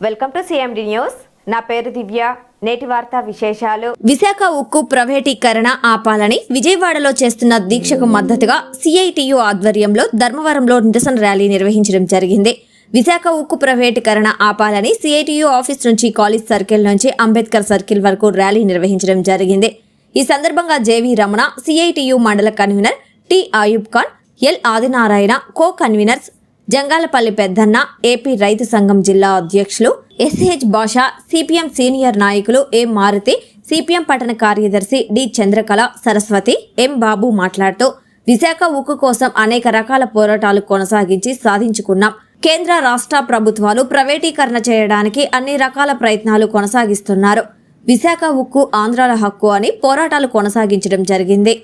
Welcome to CMD news నా పేరు దివ్య. నేటి వార్త విశేషాలు. విశాఖ ఉక్కు ప్రైవేటీకరణ ఆపాలని విజయవాడలో చేస్తున్న దీక్షకు మద్దతుగా సిఐటియు ఆధ్వర్యంలో ధర్మవరంలో నిరసన ర్యాలీ నిర్వహించడం జరిగింది. విశాఖ ఉక్కు ప్రైవేటీకరణ ఆపాలని సిఐటియు ఆఫీస్ నుంచి కాలేజ్ సర్కిల్ నుంచి అంబేద్కర్ సర్కిల్ వరకు ర్యాలీ నిర్వహించడం జరిగింది. ఈ సందర్భంగా జేవి రమణ సిఐటియు మండల convener T Ayub Khan L Adinarayana co conveners Jangalapalli Peddanna AP రైతు సంఘం జిల్లా అధ్యక్షులు ఎస్హెచ్ బాషా సిపిఎం సీనియర్ నాయకులు ఎం మారుతి సిపిఎం పట్టణ కార్యదర్శి డి చంద్రకళ సరస్వతి ఎం బాబు మాట్లాడుతూ విశాఖ ఉక్కు కోసం అనేక రకాల పోరాటాలు కొనసాగించి సాధించుకున్నాం. కేంద్ర రాష్ట్ర ప్రభుత్వాలు ప్రైవేటీకరణ చేయడానికి అన్ని రకాల ప్రయత్నాలు కొనసాగిస్తున్నారు. విశాఖ ఉక్కు ఆంధ్రాల హక్కు అని పోరాటాలు కొనసాగించడం జరిగింది.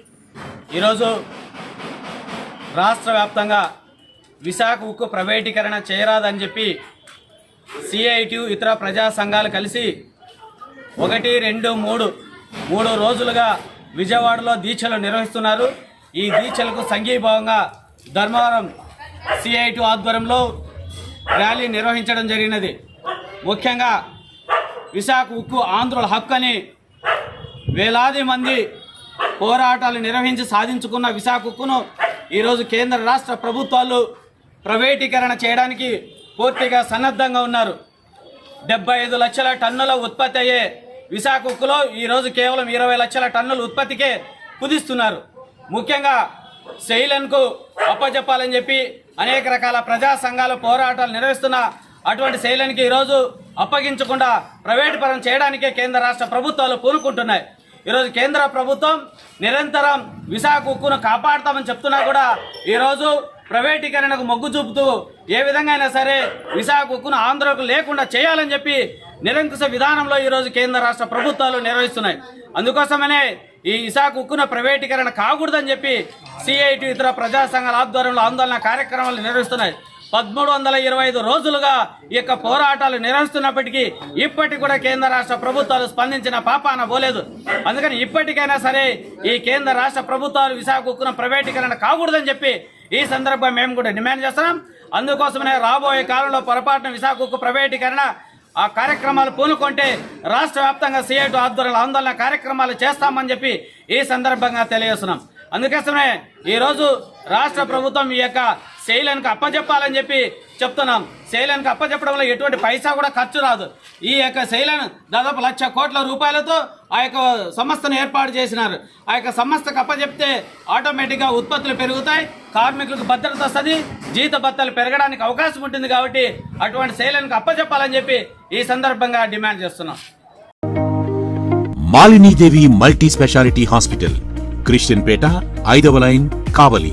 ఈరోజు రాష్ట్ర వ్యాప్తంగా విశాఖ ఉక్కు ప్రైవేటీకరణ చేయరాదని చెప్పి సిఐటియు ఇతర ప్రజా సంఘాలు కలిసి ఒకటి రెండు మూడు మూడు రోజులుగా విజయవాడలో దీక్షలు నిర్వహిస్తున్నారు. ఈ దీక్షలకు సంఘీభావంగా ధర్మవరం సిఐటి ఆధ్వర్యంలో ర్యాలీ నిర్వహించడం జరిగినది. ముఖ్యంగా విశాఖ ఉక్కు ఆంధ్రుల హక్కు అని వేలాది మంది పోరాటాలు నిర్వహించి సాధించుకున్న విశాఖ ఉక్కును ఈరోజు కేంద్ర రాష్ట్ర ప్రభుత్వాలు ప్రైవేటీకరణ చేయడానికి పూర్తిగా సన్నద్ధంగా ఉన్నారు. డెబ్బై ఐదు లక్షల టన్నుల ఉత్పత్తి అయ్యే విశాఖ ఉక్కులో ఈరోజు కేవలం ఇరవై లక్షల టన్నుల ఉత్పత్తికే కుదిస్తున్నారు. ముఖ్యంగా శైలన్కు అప్పచెప్పాలని చెప్పి అనేక రకాల ప్రజా సంఘాల పోరాటాలు నిర్వహిస్తున్న అటువంటి శైలన్కి ఈరోజు అప్పగించకుండా ప్రైవేట్ పరం చేయడానికే కేంద్ర రాష్ట్ర ప్రభుత్వాలు పూనుకుంటున్నాయి. ఈరోజు కేంద్ర ప్రభుత్వం నిరంతరం విశాఖ ఉక్కును కాపాడుతామని చెప్తున్నా కూడా ఈరోజు ప్రైవేటీకరణకు మొగ్గు చూపుతూ ఏ విధంగా అయినా సరే విశాఖ ఉక్కును ఆంధ్రకు లేకుండా చేయాలని చెప్పి నిరంకుశ విధానంలో ఈరోజు కేంద్ర రాష్ట్ర ప్రభుత్వాలు నిర్వహిస్తున్నాయి. అందుకోసమనే ఈ విశాఖ ఉక్కున ప్రైవేటీకరణ కాకూడదని చెప్పి సిఐటి ఇతర ప్రజా సంఘాల ఆధ్వర్యంలో ఆందోళన కార్యక్రమాలు నిర్వహిస్తున్నాయి. పదమూడు వందల ఇరవై ఐదు రోజులుగా ఈ యొక్క పోరాటాలు నిర్వహిస్తున్నప్పటికీ ఇప్పటికి కూడా కేంద్ర రాష్ట్ర ప్రభుత్వాలు స్పందించిన పాపాన పోలేదు. అందుకని ఇప్పటికైనా సరే ఈ కేంద్ర రాష్ట్ర ప్రభుత్వాలు విశాఖ ఉక్కున ప్రైవేటీకరణ కాకూడదని చెప్పి ఈ సందర్భంగా మేము కూడా డిమాండ్ చేస్తున్నాం. అందుకోసమనే రాబోయే కాలంలో పొరపాటున విశాఖకు ప్రైవేటీకరణ ఆ కార్యక్రమాలు పూనుకుంటే రాష్ట్ర వ్యాప్తంగా సిఐటి ఆధ్వర్యంలో ఆందోళన కార్యక్రమాలు చేస్తామని చెప్పి ఈ సందర్భంగా తెలియజేస్తున్నాం. అందుకోసమే ఈరోజు రాష్ట్ర ప్రభుత్వం ఈ యొక్క శైలానికి అప్పచెప్పాలని చెప్పి చెప్తున్నాం. శైలానికి అప్పచెప్పడం వల్ల ఎటువంటి పైసా కూడా ఖర్చు రాదు. ఈ యొక్క శైలను దాదాపు లక్ష కోట్ల రూపాయలతో ఆ యొక్క సంస్థను ఏర్పాటు చేసినారు. ఆ యొక్క సంస్థకు అప్పచెప్తే ఆటోమేటిక్గా ఉత్పత్తులు పెరుగుతాయి కార్మికులకు భద్రత వస్తుంది జీత భత్తాలు పెరగడానికి అవకాశం ఉంటుంది కాబట్టి అటువంటి శైలానికి అప్పచెప్పాలని చెప్పి ఈ సందర్భంగా డిమాండ్ చేస్తున్నాం. Malinidevi multi speciality hospital Christian Peta ఐదవ line Kavali.